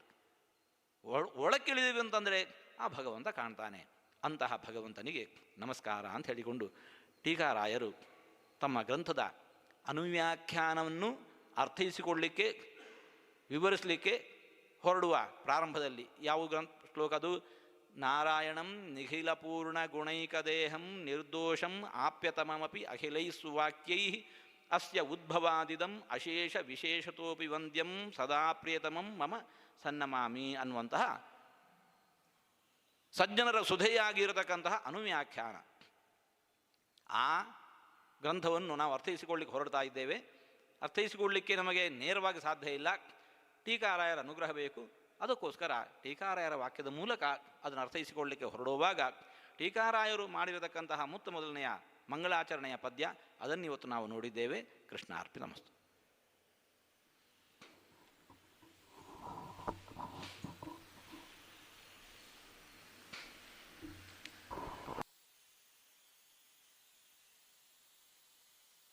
ಒಳ ಒಳಕ್ಕಿಳಿದೀವಿ ಅಂತಂದರೆ ಆ ಭಗವಂತ ಕಾಣ್ತಾನೆ. ಅಂತಹ ಭಗವಂತನಿಗೆ ನಮಸ್ಕಾರ ಅಂತ ಹೇಳಿಕೊಂಡು ಟೀಕಾರಾಯರು ತಮ್ಮ ಗ್ರಂಥದ ಅನುವ್ಯಾಖ್ಯಾನವನ್ನು ಅರ್ಥೈಸಿಕೊಳ್ಳಲಿಕ್ಕೆ ವಿವರಿಸಲಿಕ್ಕೆ ಹೊರಡುವ ಪ್ರಾರಂಭದಲ್ಲಿ ಯಾವ ಗ್ರಂಥ ಶ್ಲೋಕ ಅದು? ನಾರಾಯಣಂ ನಿಖಿಲಪೂರ್ಣ ಗುಣೈಕದೇಹಂ ನಿರ್ದೋಷಂ ಆಪ್ಯತಮಮಪಿ ಅಖಿಲೈಸ್ವಾಕ್ಯೈ ಅಸ್ಯ ಉದ್ಭವಾದಿದಂ ಅಶೇಷ ವಿಶೇಷತೋಪಿ ವಂದ್ಯಂ ಸದಾ ಪ್ರಿಯತಮಂ ಮಮ ಸನ್ನಮಾಮಿ ಅನ್ನುವಂತಹ ಸಜ್ಜನರ ಸುಧೆಯಾಗಿರತಕ್ಕಂತಹ ಅನುವ್ಯಾಖ್ಯಾನ. ಆ ಗ್ರಂಥವನ್ನು ನಾವು ಅರ್ಥೈಸಿಕೊಳ್ಳಿಕ್ಕೆ ಹೊರಡ್ತಾ ಇದ್ದೇವೆ. ಅರ್ಥೈಸಿಕೊಳ್ಳಿಕ್ಕೆ ನಮಗೆ ನೇರವಾಗಿ ಸಾಧ್ಯ ಇಲ್ಲ. ಟೀಕಾರಾಯರ ಅನುಗ್ರಹ ಬೇಕು. ಅದಕ್ಕೋಸ್ಕರ ಟೀಕಾರಾಯರ ವಾಕ್ಯದ ಮೂಲಕ ಅದನ್ನು ಅರ್ಥೈಸಿಕೊಳ್ಳಲಿಕ್ಕೆ ಹೊರಡುವಾಗ ಟೀಕಾರಾಯರು ಮಾಡಿರತಕ್ಕಂತಹ ಮುತ್ತ ಮೊದಲನೆಯ ಮಂಗಳಾಚರಣೆಯ ಪದ್ಯ ಅದನ್ನು ಇವತ್ತು ನಾವು ನೋಡಿದ್ದೇವೆ. ಕೃಷ್ಣಾರ್ಪಿ ಅರ್ಪಿತಮಸ್ತು